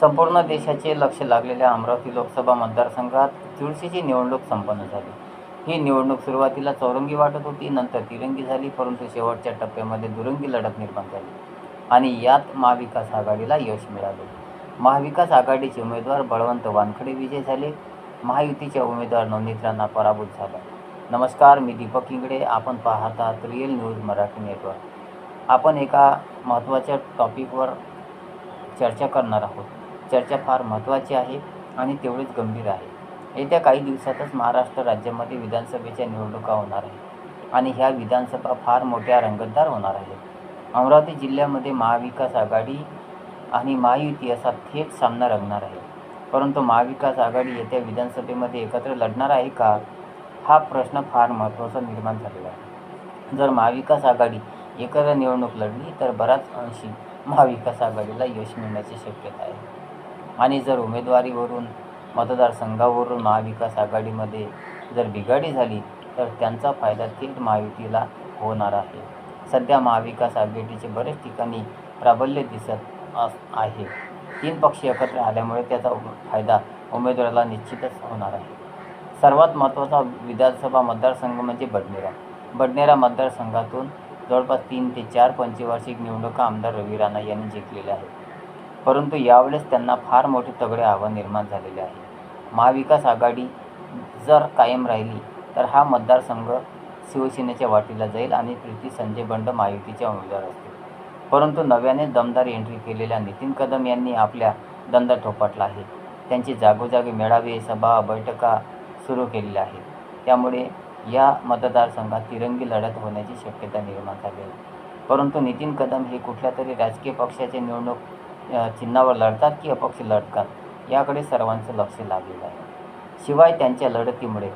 संपूर्ण देशाचे लक्ष लागलेल्या अमरावती लोकसभा मतदारसंघात चुरशीची निवडणूक संपन्न झाली. ही निवडणूक सुरुवातीला चौरंगी वाटत होती नंतर तिरंगी झाली परंतु शेवटच्या टप्प्यामध्ये दुरंगी लढत निर्माण झाली आणि यात महाविकास आघाडीला यश मिळाले. महाविकास आघाडीचे उमेदवार बळवंत वानखडे विजय झाले. महायुतीच्या उमेदवार नवनीत राणा पराभूत झाला. नमस्कार मी दीपक इंगडे. आपण पाहतात रिअल न्यूज मराठी नेटवर्क आपण एका महत्त्वाच्या टॉपिकवर चर्चा करणार आहोत. चर्चा फार महत्त्वाची आहे आणि तेवढीच गंभीर आहे. येत्या काही दिवसातच महाराष्ट्र राज्यामध्ये विधानसभेच्या निवडणुका होणार आहे आणि ह्या विधानसभा फार मोठ्या रंगतदार होणार आहेत. अमरावती जिल्ह्यामध्ये महाविकास आघाडी आणि महायुती असा थेट सामना रंगणार आहे. परंतु महाविकास आघाडी येत्या विधानसभेमध्ये एकत्र लढणार आहे का? हा प्रश्न फार महत्त्वाचा निर्माण झालेला आहे. जर महाविकास आघाडी एकत्र निवडणूक लढली तर बराच अंशी महाविकास आघाडीला यश मिळण्याची शक्यता आहे. आणि जर उमेदवारीवरून मतदारसंघावरून महाविकास आघाडीमध्ये जर बिघाडी झाली तर त्यांचा फायदा थेट महायुतीला होणार आहे. सध्या महाविकास आघाडीचे बरेच ठिकाणी प्राबल्य दिसत अस आहे. तीन पक्ष एकत्र आल्यामुळे त्याचा फायदा उमेदवाराला निश्चितच होणार आहे. सर्वात महत्त्वाचा विधानसभा मतदारसंघ म्हणजे बडनेरा. बडनेरा मतदारसंघातून जवळपास तीन ते चार पंचवार्षिक निवडणुका आमदार रवी राणा यांनी जिंकलेल्या आहेत. परंतु यावेळेस त्यांना फार मोठे तगडे आव्हान निर्माण झालेले आहे. महाविकास आघाडी जर कायम राहिली तर हा मतदारसंघ शिवसेनेच्या वाटीला जाईल आणि प्रीती संजय बंड महायुतीच्या उमेदवार असतील. परंतु नव्याने दमदार एंट्री केलेल्या नितीन कदम यांनी आपल्या दंदा ठोपाटला आहे. त्यांचे जागोजागी मेळावे सभा बैठका सुरू केलेल्या आहेत. त्यामुळे या मतदारसंघात तिरंगी लढत होण्याची शक्यता निर्माण झाली आहे. परंतु नितीन कदम हे कुठल्या तरी राजकीय पक्षाचे निवडणूक चिन्हावर लढतात की अपक्ष लढतात याकडे सर्वांचं लक्ष लागलेलं आहे. शिवाय त्यांच्या लढतीमुळे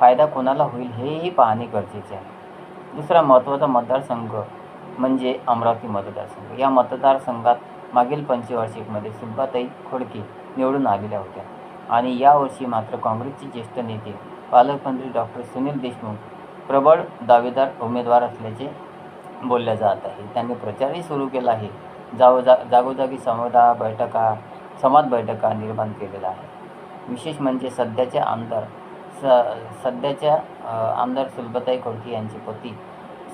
फायदा कोणाला होईल हेही पाहणे गरजेचे आहे. दुसरा महत्त्वाचा मतदारसंघ म्हणजे अमरावती मतदारसंघ. या मतदारसंघात मागील पंचवार्षिकमध्ये सुलभाताई खोडके निवडून आलेल्या होत्या आणि यावर्षी मात्र काँग्रेसचे ज्येष्ठ नेते पालकमंत्री डॉक्टर सुनील देशमुख प्रबळ दावेदार उमेदवार असल्याचे बोलले जात आहे. त्यांनी प्रचारही सुरू केला आहे. जाव जा जागोजागी समुदाय बैठका समाज बैठका निर्माण केलेला आहे विशेष म्हणजे सध्याचे आमदार स सध्याच्या आमदार सुलभताई खोडके यांचे पती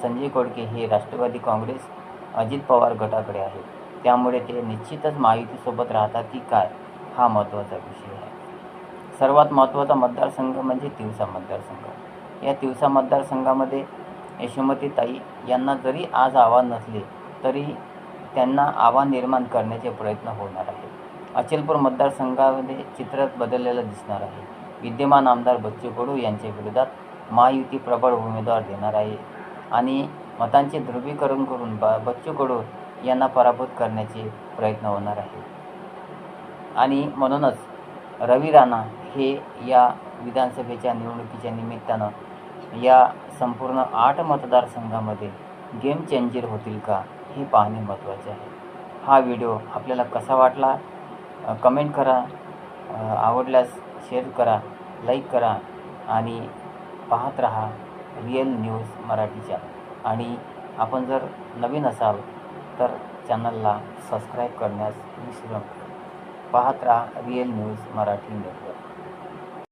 संजय खोडके हे राष्ट्रवादी काँग्रेस अजित पवार गटाकडे आहेत. त्यामुळे ते निश्चितच महायुतीसोबत राहतात की काय हा महत्त्वाचा विषय आहे. सर्वात महत्त्वाचा मतदारसंघ म्हणजे तिवसा मतदारसंघ. या तिवसा मतदारसंघामध्ये यशोमती ताई यांना जरी आज आव्हान नसले तरी त्यांना आव्हान निर्माण करण्याचे प्रयत्न होणार आहे अचलपूर मतदारसंघामध्ये चित्र बदललेलं दिसणार आहे. विद्यमान आमदार बच्चू कडू यांच्या विरोधात महायुती प्रबळ उमेदवार देणार आहे. आणि मतांचे ध्रुवीकरण करून ब बच्चू कडू यांना पराभूत करण्याचे प्रयत्न होणार आहे आणि म्हणूनच रवी राणा हे या विधानसभेच्या निवडणुकीच्या निमित्तानं या संपूर्ण आठ मतदारसंघामध्ये गेम चेंजर होतील का? हे पाहणे महत्त्वाचे आहे. हा व्हिडिओ आपल्याला कसा वाटला कमेंट करा. आवडल्यास शेअर करा लाईक करा आणि पाहत राहा रिअल न्यूज मराठीच्या. आणि आपण जर नवीन असाल तर चॅनलला सबस्क्राईब करण्यास विसरू नका. पाहत राहा रिअल न्यूज मराठी न्यूज